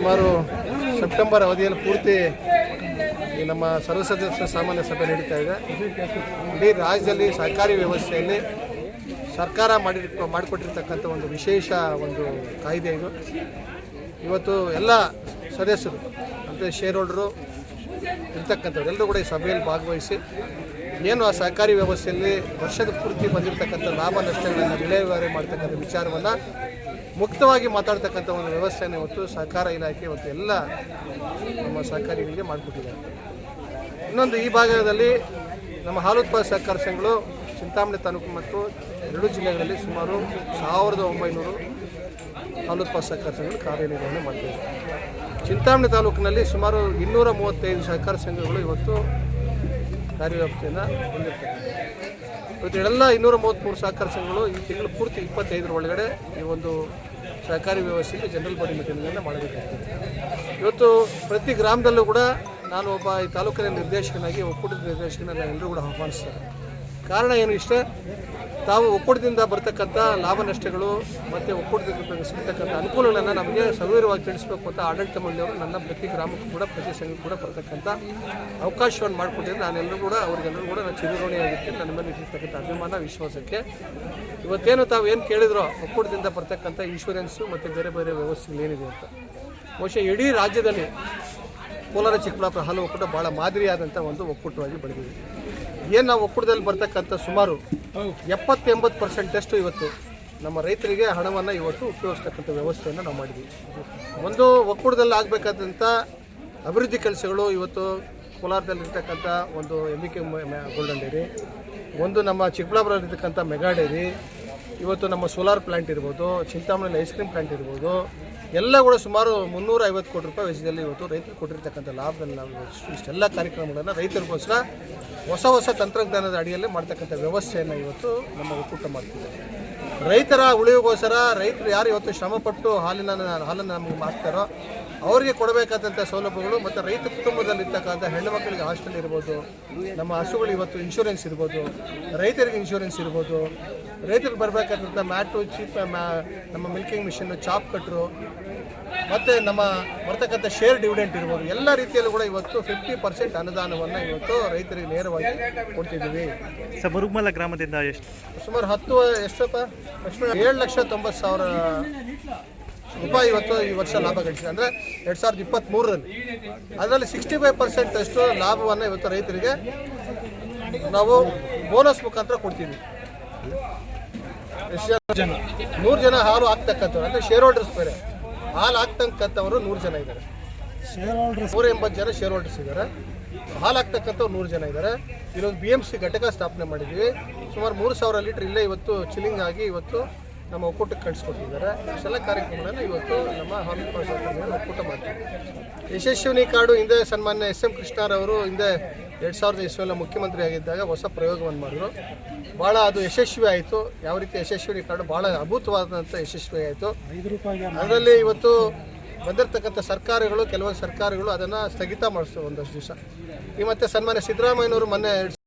ಸುಮಾರು ಸೆಪ್ಟೆಂಬರ್ ಅವಧಿಯಲ್ಲಿ ಪೂರ್ತಿ ಈ ನಮ್ಮ ಸರ್ವ ಸದಸ್ಯ ಸಾಮಾನ್ಯ ಸಭೆ ನಡೀತಾ ಇದೆ. ಇಡೀ ರಾಜ್ಯದಲ್ಲಿ ಸರ್ಕಾರಿ ವ್ಯವಸ್ಥೆಯಲ್ಲಿ ಸರ್ಕಾರ ಮಾಡಿ ಮಾಡಿಕೊಟ್ಟಿರ್ತಕ್ಕಂಥ ಒಂದು ವಿಶೇಷ ಒಂದು ಕಾಯ್ದೆ ಇದು. ಇವತ್ತು ಎಲ್ಲ ಸದಸ್ಯರು, ಅಂದರೆ ಶೇರ್ ಹೋಲ್ಡರು ಇರ್ತಕ್ಕಂಥವ್ರು ಎಲ್ಲರೂ ಕೂಡ ಈ ಸಭೆಯಲ್ಲಿ ಭಾಗವಹಿಸಿ ಏನು ಆ ಸಹಕಾರಿ ವ್ಯವಸ್ಥೆಯಲ್ಲಿ ವರ್ಷದ ಪೂರ್ತಿ ಬಂದಿರತಕ್ಕಂಥ ಲಾಭ ನಷ್ಟಗಳನ್ನು ವಿಲೇವಾರಿ ಮಾಡ್ತಕ್ಕಂಥ ವಿಚಾರವನ್ನು ಮುಕ್ತವಾಗಿ ಮಾತಾಡ್ತಕ್ಕಂಥ ಒಂದು ವ್ಯವಸ್ಥೆಯನ್ನು ಇವತ್ತು ಸಹಕಾರ ಇಲಾಖೆ ಇವತ್ತು ಎಲ್ಲ ನಮ್ಮ ಸಹಕಾರಿಗಳಿಗೆ ಮಾಡಿಕೊಟ್ಟಿದ್ದಾರೆ. ಇನ್ನೊಂದು ಈ ಭಾಗದಲ್ಲಿ ನಮ್ಮ ಹಾಲು ಉತ್ಪಾದಕ ಸಹಕಾರ ಸಂಘಗಳು ಚಿಂತಾಮಣಿ ತಾಲೂಕು ಮತ್ತು ಎರಡು ಜಿಲ್ಲೆಗಳಲ್ಲಿ ಸುಮಾರು ಸಾವಿರದ ಒಂಬೈನೂರು ಹಾಲು ಉತ್ಪಾದಕ ಸಹಕಾರ ಸಂಘಗಳು ಕಾರ್ಯನಿರ್ವಹಣೆ ಮಾಡ್ತಿದ್ದಾರೆ. ಚಿಂತಾಮಣಿ ತಾಲೂಕಿನಲ್ಲಿ ಸುಮಾರು ಇನ್ನೂರ ಮೂವತ್ತೈದು ಸಹಕಾರ ಸಂಘಗಳು ಇವತ್ತು ಕಾರ್ಯವ್ಯಾಪ್ತಿಯನ್ನು ಹೊಂದಿರ್ತವೆ ಇವತ್ತು ಎಲ್ಲ ಇನ್ನೂರ ಮೂವತ್ತ್ಮೂರು ಸಹಕಾರ ಸಂಘಗಳು ಈ ತಿಂಗಳು ಪೂರ್ತಿ ಇಪ್ಪತ್ತೈದರ ಒಳಗಡೆ ಈ ಒಂದು ಸಹಕಾರಿ ವ್ಯವಸ್ಥೆಯಲ್ಲಿ ಜನರಲ್ ಬಾಡಿ ಮೀಟಿಂಗನ್ನು ಮಾಡಬೇಕಾಗ್ತದೆ ಇವತ್ತು ಪ್ರತಿ ಗ್ರಾಮದಲ್ಲೂ ಕೂಡ ನಾನು ಒಬ್ಬ ಈ ತಾಲೂಕಿನ ನಿರ್ದೇಶಕನಾಗಿ ಒಕ್ಕೂಟದ ನಿರ್ದೇಶಕನ ಎಲ್ಲರೂ ಕೂಡ ಆಹ್ವಾನಿಸ್ತಾರೆ. ಕಾರಣ ಏನು ಇಷ್ಟೇ? ತಾವು ಒಕ್ಕೂಟದಿಂದ ಬರ್ತಕ್ಕಂಥ ಲಾಭ ನಷ್ಟಗಳು ಮತ್ತು ಒಕ್ಕೂಟದಿಂದ ಸಿಗ್ತಕ್ಕಂಥ ಅನುಕೂಲಗಳನ್ನು ನಮಗೆ ಸವಿವರವಾಗಿ ತಿಳಿಸ್ಬೇಕು ಅಂತ ಆಡಳಿತ ಮಂಡಳಿಯವರು ನನ್ನ ಪ್ರತಿ ಗ್ರಾಮಕ್ಕೂ ಕೂಡ, ಪ್ರತಿ ಸಂಘಕ್ಕೂ ಕೂಡ ಬರ್ತಕ್ಕಂಥ ಅವಕಾಶವನ್ನು ಮಾಡಿಕೊಟ್ಟಿದ್ದು ನಾನೆಲ್ಲರೂ ಕೂಡ, ಅವರಿಗೆಲ್ಲರೂ ಕೂಡ ನಾನು ಚಿರಋಣಿಯಾಗಿರ್ತೀನಿ ನನ್ನ ಮೇಲೆ ಇಟ್ಟಿರ್ತಕ್ಕಂಥ ಅಭಿಮಾನ, ವಿಶ್ವಾಸಕ್ಕೆ. ಇವತ್ತೇನು ತಾವು ಏನು ಕೇಳಿದ್ರೋ, ಒಕ್ಕೂಟದಿಂದ ಬರ್ತಕ್ಕಂಥ ಇನ್ಶೂರೆನ್ಸು ಮತ್ತು ಬೇರೆ ಬೇರೆ ವ್ಯವಸ್ಥೆಗಳು ಏನಿದೆ ಅಂತ. ಬಹುಶಃ ಇಡೀ ರಾಜ್ಯದಲ್ಲಿ ಕೋಲಾರ ಚಿಕ್ಕಬಳ್ಳಾಪುರ ಹಾಲು ಒಕ್ಕೂಟ ಭಾಳ ಮಾದರಿಯಾದಂಥ ಒಂದು ಒಕ್ಕೂಟವಾಗಿ ಬೆಳೆದಿದೆ. ಏನು ನಾವು ಒಕ್ಕೂಟದಲ್ಲಿ ಬರ್ತಕ್ಕಂಥ ಸುಮಾರು ಎಪ್ಪತ್ತು ಎಂಬತ್ತು ಪರ್ಸೆಂಟಷ್ಟು ಇವತ್ತು ನಮ್ಮ ರೈತರಿಗೆ ಹಣವನ್ನು ಇವತ್ತು ಉಪಯೋಗಿಸ್ತಕ್ಕಂಥ ವ್ಯವಸ್ಥೆಯನ್ನು ನಾವು ಮಾಡಿದ್ವಿ. ಒಂದು ಒಕ್ಕೂಟದಲ್ಲಿ ಆಗಬೇಕಾದಂಥ ಅಭಿವೃದ್ಧಿ ಕೆಲಸಗಳು ಇವತ್ತು ಕೋಲಾರದಲ್ಲಿರ್ತಕ್ಕಂಥ ಒಂದು ಎಂ ಕೆ ಗೋಲ್ಡನ್ ಡೈರಿ ಒಂದು ನಮ್ಮ ಚಿಕ್ಕಬಳ್ಳಾಪುರದಲ್ಲಿರ್ತಕ್ಕಂಥ ಮೆಗಾ ಡೈರಿ ಇವತ್ತು ನಮ್ಮ ಸೋಲಾರ್ ಪ್ಲಾಂಟ್ ಇರ್ಬೋದು ಚಿಂತಾಮಣಿಯಲ್ಲಿ ಐಸ್ ಕ್ರೀಮ್ ಪ್ಲ್ಯಾಂಟ್ ಇರ್ಬೋದು ಎಲ್ಲ ಕೂಡ ಸುಮಾರು ಮುನ್ನೂರ ಐವತ್ತು ಕೋಟಿ ರೂಪಾಯಿ ವೆಚ್ಚದಲ್ಲಿ ಇವತ್ತು ರೈತರು ಕೊಟ್ಟಿರ್ತಕ್ಕಂಥ ಲಾಭದಲ್ಲಿ ನಾವು ಇಷ್ಟು- ಇಷ್ಟೆಲ್ಲ ಕಾರ್ಯಕ್ರಮಗಳನ್ನು ರೈತರಿಗೋಸ್ಕರ ಹೊಸ ಹೊಸ ತಂತ್ರಜ್ಞಾನದ ಅಡಿಯಲ್ಲಿ ಮಾಡ್ತಕ್ಕಂಥ ವ್ಯವಸ್ಥೆಯನ್ನು ಇವತ್ತು ನಮ್ಮ ಒಕ್ಕೂಟ ಮಾಡ್ತಿದೆ ರೈತರ ಉಳಿವಿಗೋಸ್ಕರ ರೈತರು ಯಾರು ಇವತ್ತು ಶ್ರಮಪಟ್ಟು ಹಾಲಿನ ಹಾಲನ್ನು ನಮಗೆ ಮಾಡ್ತಾರೋ ಅವರಿಗೆ ಕೊಡಬೇಕಾದಂಥ ಸೌಲಭ್ಯಗಳು ಮತ್ತು ರೈತ ಕುಟುಂಬದಲ್ಲಿರ್ತಕ್ಕಂಥ ಹೆಣ್ಣು ಮಕ್ಕಳಿಗೆ ಹಾಸ್ಟೆಲ್ ಇರ್ಬೋದು, ನಮ್ಮ ಹಸುಗಳು ಇವತ್ತು ಇನ್ಶೂರೆನ್ಸ್ ಇರ್ಬೋದು, ರೈತರಿಗೆ ಇನ್ಶೂರೆನ್ಸ್ ಇರ್ಬೋದು, ರೈತರಿಗೆ ಬರಬೇಕಾದಂಥ ಮ್ಯಾಟು, ಚೀಪ್, ಮ್ಯಾ, ನಮ್ಮ ಮಿಲ್ಕಿಂಗ್ ಮಿಷಿನ್ನು ಚಾಪ್ ಕಟ್ರು ಮತ್ತು ನಮ್ಮ ಬರ್ತಕ್ಕಂಥ ಶೇರ್ ಡಿವಿಡೆಂಟ್ ಇರ್ಬೋದು ಎಲ್ಲ ರೀತಿಯಲ್ಲೂ ಕೂಡ ಇವತ್ತು ಫಿಫ್ಟಿ ಪರ್ಸೆಂಟ್ ಅನುದಾನವನ್ನು ಇವತ್ತು ರೈತರಿಗೆ ನೇರವಾಗಿ ಕೊಡ್ತಿದ್ದೀವಿ. ಸರ್ ಮುರುಗ್ಮಲ ಗ್ರಾಮದಿಂದ ಎಷ್ಟು? ಸುಮಾರು ಹತ್ತು ಎಷ್ಟಪ್ಪ? ಲಕ್ಷ್ಮಣ ಏಳು ಲಕ್ಷ ತೊಂಬತ್ತು ಸಾವಿರ ರೂಪಾಯಿ ಇವತ್ತು ಈ ವರ್ಷ ಲಾಭ ಗಳಿಸಿದೆ. ಅಂದರೆ ಎರಡು ಸಾವಿರದ ಇಪ್ಪತ್ತ್ಮೂರರಲ್ಲಿ ಅದರಲ್ಲಿ ಸಿಕ್ಸ್ಟಿ ಫೈವ್ ಪರ್ಸೆಂಟ್ ಅಷ್ಟು ಲಾಭವನ್ನು ಇವತ್ತು ರೈತರಿಗೆ ನಾವು ಬೋನಸ್ ಮುಖಾಂತರ ಕೊಡ್ತೀವಿ. ಎಷ್ಟು ಜನ? ನೂರು ಜನ ಹಾಲು ಹಾಕ್ತಕ್ಕಂಥವ್ರು ಅಂದರೆ ಶೇರ್ ಹೋಲ್ಡರ್ಸ್ ಬೇರೆ. ಹಾಲು ಹಾಕ್ತಕ್ಕಂಥವ್ರು ನೂರು ಜನ ಇದ್ದಾರೆ. ನೂರ ಎಂಬತ್ತು ಜನ ಶೇರ್ ಹೋಲ್ಡರ್ಸ್ ಇದ್ದಾರೆ. ಹಾಲು ಹಾಕ್ತಕ್ಕಂಥವ್ರು ನೂರು ಜನ ಇದ್ದಾರೆ. ಇಲ್ಲೊಂದು ಬಿ ಎಂ ಸಿ ಘಟಕ ಸ್ಥಾಪನೆ ಮಾಡಿದ್ವಿ ಸುಮಾರು ಮೂರು ಸಾವಿರ ಲೀಟ್ರ್ ಇಲ್ಲೇ ಇವತ್ತು ಚಿಲ್ಲಿಂಗ್ ಆಗಿ ಇವತ್ತು ನಮ್ಮ ಒಕ್ಕೂಟಕ್ಕೆ ಕಳಿಸ್ಕೊಟ್ಟಿದ್ದಾರೆ. ಇಷ್ಟೆಲ್ಲ ಕಾರ್ಯಕ್ರಮಗಳನ್ನು ಇವತ್ತು ನಮ್ಮ ಹಾಲು ಉತ್ಪಾದಕರು ಒಕ್ಕೂಟ ಮಾಡ್ತೀವಿ. ಯಶಸ್ವಿನಿ ಕಾರ್ಡು ಹಿಂದೆ ಸನ್ಮಾನ್ಯ ಎಸ್ ಎಂ ಕೃಷ್ಣರವರು ಹಿಂದೆ ಎರಡು ಸಾವಿರದ ಇಸ್ವೆಲ್ಲ ಮುಖ್ಯಮಂತ್ರಿ ಆಗಿದ್ದಾಗ ಹೊಸ ಪ್ರಯೋಗವನ್ನು ಮಾಡಿದ್ರು. ಭಾಳ ಅದು ಯಶಸ್ವಿ ಆಯಿತು. ಯಾವ ರೀತಿ ಯಶಸ್ವಿ ಕಾರಣ ಭಾಳ ಅದ್ಭುತವಾದಂಥ ಯಶಸ್ವಿ ಆಯಿತು. ಅದರಲ್ಲಿ ಇವತ್ತು ಬಂದಿರತಕ್ಕಂಥ ಸರ್ಕಾರಗಳು, ಕೆಲವೊಂದು ಸರ್ಕಾರಗಳು ಅದನ್ನು ಸ್ಥಗಿತ ಮಾಡಿಸ್ತು ಒಂದಷ್ಟು ದಿವಸ. ಈ ಮತ್ತೆ ಸನ್ಮಾನ್ಯ ಸಿದ್ದರಾಮಯ್ಯನವರು ಮೊನ್ನೆ